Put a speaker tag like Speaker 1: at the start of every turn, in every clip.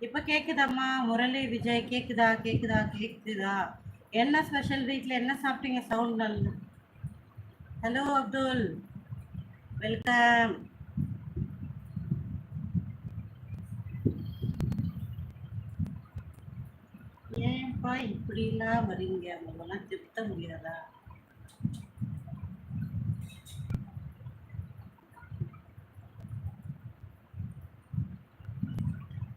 Speaker 1: இப்ப கேக்குதாம்மா? முரளி விஜய் கேக்குதா? கேக்குதா? கேக்குதா? என்ன ஸ்பெஷல் வீட்ல என்ன சாப்பிட்டீங்க? சவுண்ட் நல்ல ஹலோ அப்துல். வெல்கம் ஏன்பா இப்படிலாம் வரீங்க? உங்களெல்லாம் திருத்த முடியாதா?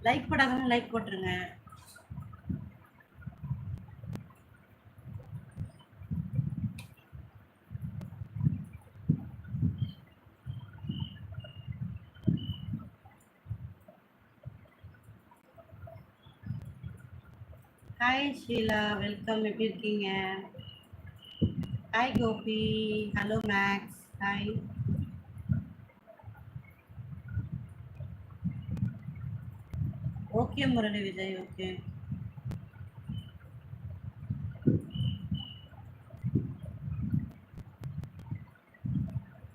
Speaker 1: லைக் போடாதவங்க லைக் போட்டுருங்க. ஹாய் ஷீலா வெல்கம் எப்படி இருக்கீங்க? Hi Gopi hello Max hi okay Murali Vijay okay.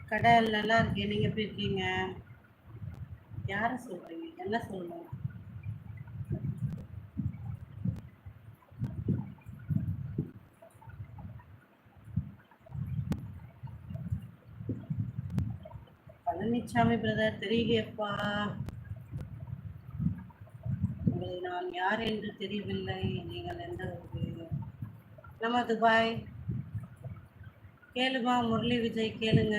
Speaker 1: கடை நல்லா இருக்கேன் நீங்க எப்படி இருக்கீங்க? யார சொல்றீங்க? என்ன சொல்லணும்? பழனிசாமி பிரதர் தெரியலையப்பா நான் யார் என்று தெரியவில்லை. நீங்கள் எந்த நம்ம துபாய் கேளுமா முரளி விஜய் கேளுங்க.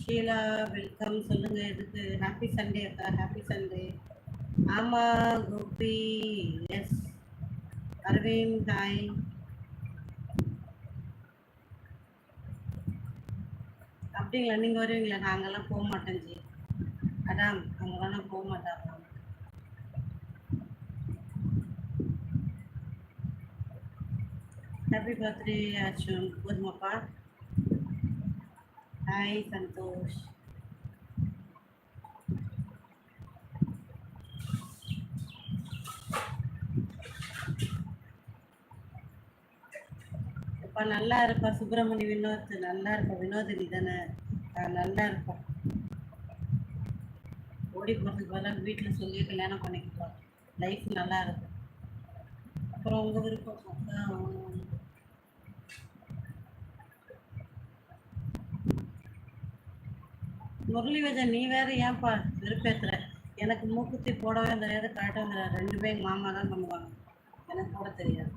Speaker 1: ஷீலா வெல்கம். சொல்லுங்க எதுக்கு? ஹாப்பி சண்டே அக்கா ஹாப்பி சண்டே ஆமா கோபி. எஸ் அரவிந்த் ஹாய் அப்படிங்களா? நீங்க வருவீங்களா? நாங்கெல்லாம் போக மாட்டோம் ஜி. அதான் அவங்களாம் போக மாட்டாங்க. ஹாப்பி பர்த்டே அர்ஜுன் போதுமாப்பா ஹாய் சந்தோஷ் அப்பா நல்லா இருப்பா. சுப்பிரமணி வினோத் நல்லா இருப்பா. வினோதினி தானே? நல்லா இருப்பா. ஓடி போகிறதுக்கு பதிலாக வீட்டில் சொல்லி கல்யாணம் பண்ணிக்கிட்டோம் லைஃப் நல்லா இருக்கும் அப்புறம் உங்கள் விருப்பம் அக்கா, உம். முரளி விஜய் நீ வேற ஏன்பா வெறுப்பேத்துற? எனக்கு மூக்குத்தி போடவே தெரியாது கரெக்டாக தெரியாது ரெண்டு பேரும் மாமா தான் பண்ணுவாங்க. எனக்கு போட தெரியாது.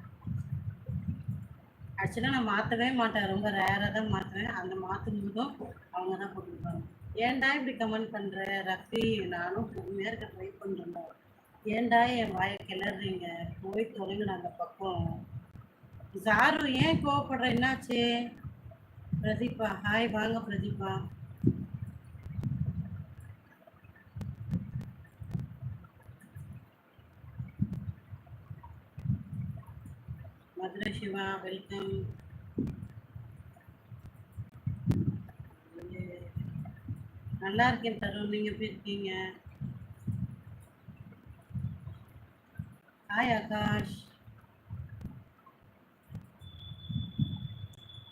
Speaker 1: ஆக்சுவலாக நான் மாற்றவே மாட்டேன். ரொம்ப ரேராக தான் மாற்றுவேன் அந்த மாற்றும் போதும் அவங்க தான் போட்டுருப்பாங்க ஏன்டா இப்படி கமெண்ட் பண்ணுற ரஃபி? நானும் பொறுமையாக இருக்க ட்ரை பண்ணுறேன் ஏன்டா என் வாயை கிளறீங்க போய் தொலைங்கடா அந்த பக்கம். சாரு ஏன் கோவப்படுற? என்னாச்சு? பிரதீபா ஹாய் வாங்க பிரதீபா. மதுரை வெல்கம் நல்லா இருக்கேன் தருண் நீங்க எப்படி இருக்கீங்க? ஹாய் ஆகாஷ்.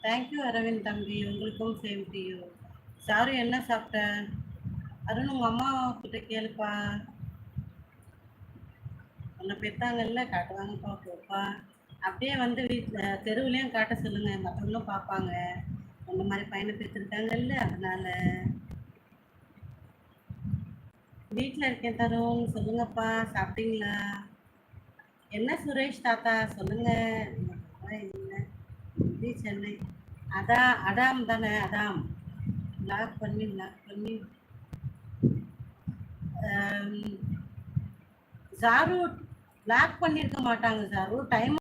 Speaker 1: தேங்க்யூ அரவிந்த் தம்பி. உங்களுக்கும் சேம் டு யூ சாரு என்ன சாப்பிட்ட? அருண் உங்க அம்மா கிட்ட கேளுப்பா. உன்னை பெத்தாங்கல்ல காட்டுவாங்கப்பா போப்பா. அப்படியே வந்து வீட்டில் தெருவுலையும் காட்ட சொல்லுங்க. மற்றவங்களும் பார்ப்பாங்க அந்த மாதிரி பையனை பெற்றிருக்காங்கல்ல அதனால. வீட்டில் இருக்கேன் தரும் சொல்லுங்கப்பா சாப்பிட்டீங்களா? என்ன சுரேஷ் தாத்தா? சொல்லுங்க. இல்லை சென்னை? அதான் அடாம் தானே அடாம். லாக் பண்ணி லாக் பண்ணி. ஜாரு லாக் பண்ணியிருக்க மாட்டாங்க ஜாரு. டைம்